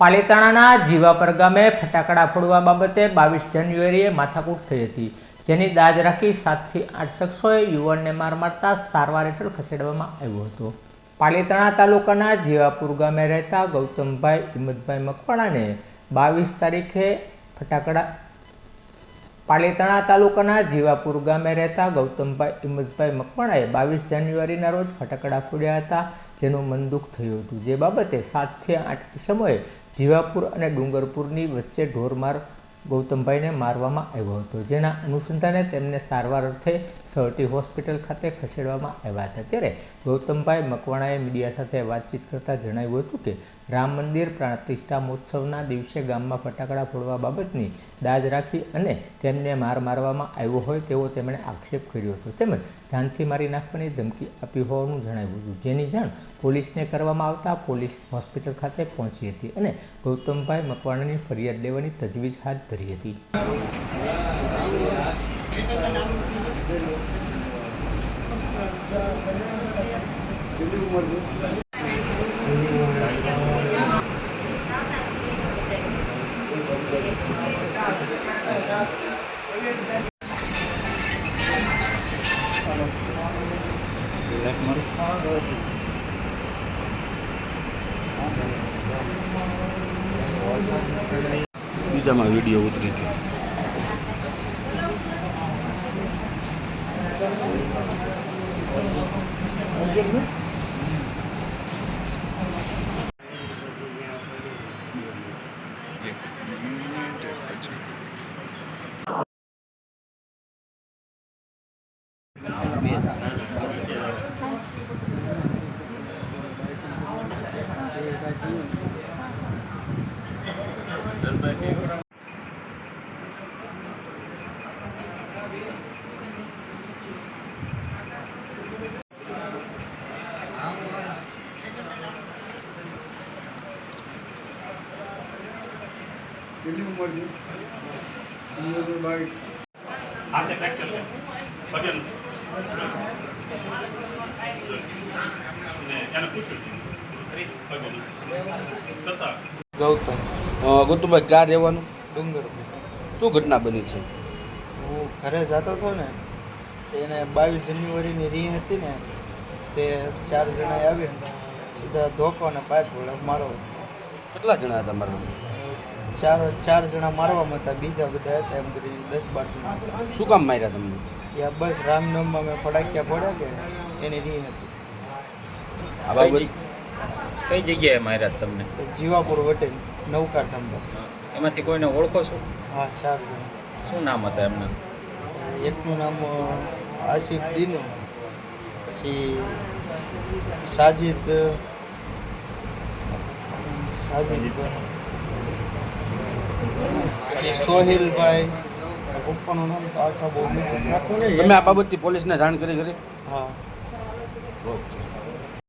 પાલીતાણાના જીવાપર ગામે ફટાકડા ફોડવા બાબતે બાવીસ જાન્યુઆરીએ માથાકૂટ થઈ હતી, જેની દાજ રાખી સાતથી આઠ શખ્સોએ યુવાનને માર મારતા સારવાર હેઠળ ખસેડવામાં આવ્યો હતો. પાલીતાણા તાલુકાના જીવાપુર ગામે રહેતા ગૌતમભાઈ હિંમતભાઈ મકવાણાને બાવીસ તારીખે ફટાકડા પાલીતાણા તાલુકાના જીવાપુર ગામે રહેતા ગૌતમભાઈ હિંમતભાઈ મકવાણાએ બાવીસ જાન્યુઆરીના રોજ ફટાકડા ફોડ્યા હતા, જેનું મન દુઃખ થયું હતું. જે બાબતે સાતથી આઠ સમયે જીવાપુર અને ડુંગરપુરની વચ્ચે ઢોરમાર ગૌતમભાઈને મારવામાં આવ્યો હતો. જેના અનુસંધાને તેમને સારવાર અર્થે સહટી હોસ્પિટલ ખાતે ખસેડવામાં આવ્યા હતા. ત્યારે ગૌતમભાઈ મકવાણાએ મીડિયા સાથે વાતચીત કરતાં જણાવ્યું હતું કે, રામ મંદિર પ્રતિષ્ઠા મહોત્સવના દિવસે ગામમાં ફટાકડા ફોડવા બાબતની દાજ રાખી અને તેમને માર મારવામાં આવ્યો હોય તેવો તેમણે આક્ષેપ કર્યો હતો. તેમજ જાનથી મારી નાખવાની ધમકી આપી હોવાનું જણાવ્યું હતું. જેની જાણ પોલીસને કરવામાં આવતા પોલીસ હોસ્પિટલ ખાતે પહોંચી હતી અને ગૌતમભાઈ મકવાણાની ફરિયાદ લેવાની તજવીજ હાથ ધરી હતી. બીજામાં વિડીયો ઉતરી ગયો કેટલી ઉંમર છે? ઉંમર હા છે ફ્રેક્ચર છે. ગૌતમ ગૌતમભાઈ ક્યાં રહેવાનું? ડુંગર શું ઘટના બની છે? હું ઘરે જતો હતો ને એને બાવીસ જાન્યુઆરીની રી હતી ને તે ચાર જણા આવીને સીધા ધોકો અને પાઇપ વડે મારો. કેટલા જણા હતા મારવા ચાર ચાર જણા મારવામાં હતા બીજા બધા હતા એમ કરીને દસ બાર જણા શું કામ માર્યા તમને? યા બસ રામનવમમાં મેં ફટાક્યા ફોડ્યા કે એની રી હતી. કઈ જગ્યાએ માર્યા તમને? જીવાપુર વટેલ નવકાર થંબસ એમાંથી કોઈને ઓળખો છો? હા ચાર જણા. શું નામ હતા એમના? એકનું નામ આસિફ દીનુ પછી સાજિદ. સાજિદ. પછી સોહિલભાઈ પપ્પાનું નામ તો આખા બહુ તમે આ બાબતથી પોલીસને જાણ કરી કરી હા. ઓકે.